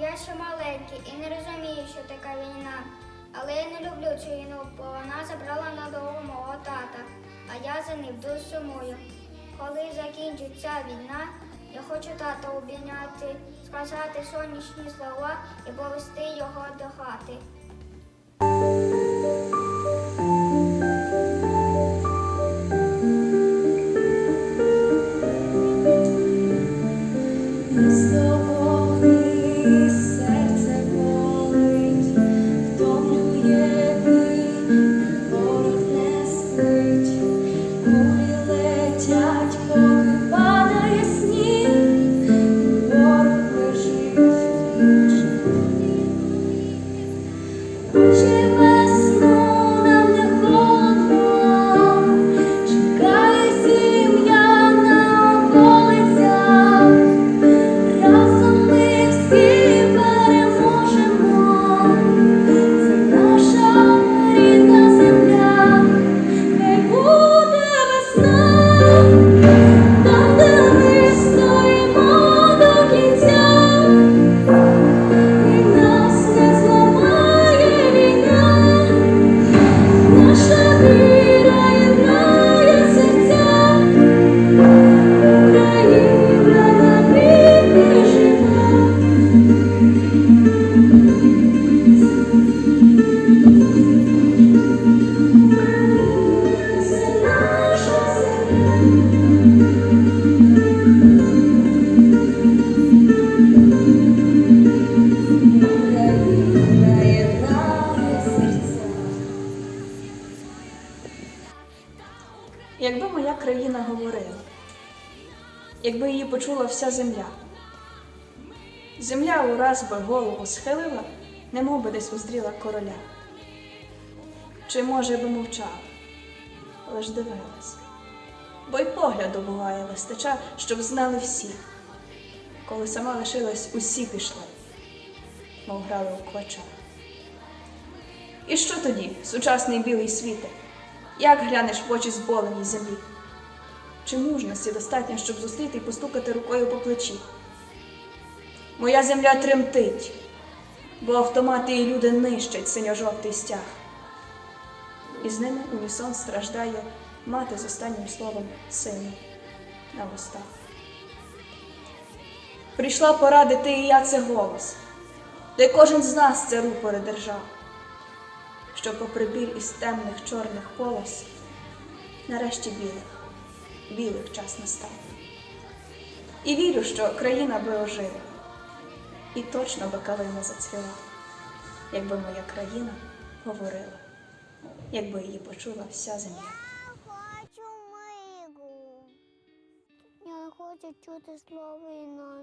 Я ще маленький і не розумію, що така війна. Але я не люблю цю війну, бо вона забрала надовго мого тата, а я за ним дуже сумую. Коли закінчиться війна, я хочу тата обійняти, сказати сонячні слова і повести його до хати. Якби моя країна говорила, якби її почула вся земля. Земля ураз би голову схилила, немов би десь уздріла короля. Чи, може, би мовчала, лиш дивилась, бо й погляду буває вистача, щоб знали всі. Коли сама лишилась, усі пішли, мов грали у квача. І що тоді, сучасний білий світе? Як глянеш в очі зболеній землі? Чи мужності достатньо, щоб зустріти і постукати рукою по плечі? Моя земля тремтить, бо автомати і люди нищать синьо-жовтий стяг. І з ними унісон страждає мати з останнім словом сину на вустах. Прийшла пора, ти і я це голос, де кожен з нас це рупори держав що попри біль із темних чорних полос, нарешті білих, білих час настав. І вірю, що країна би ожила, і точно би калина зацвіла, якби моя країна говорила, якби її почула вся земля. Хочу мигу. Я хочу чути слово іноді.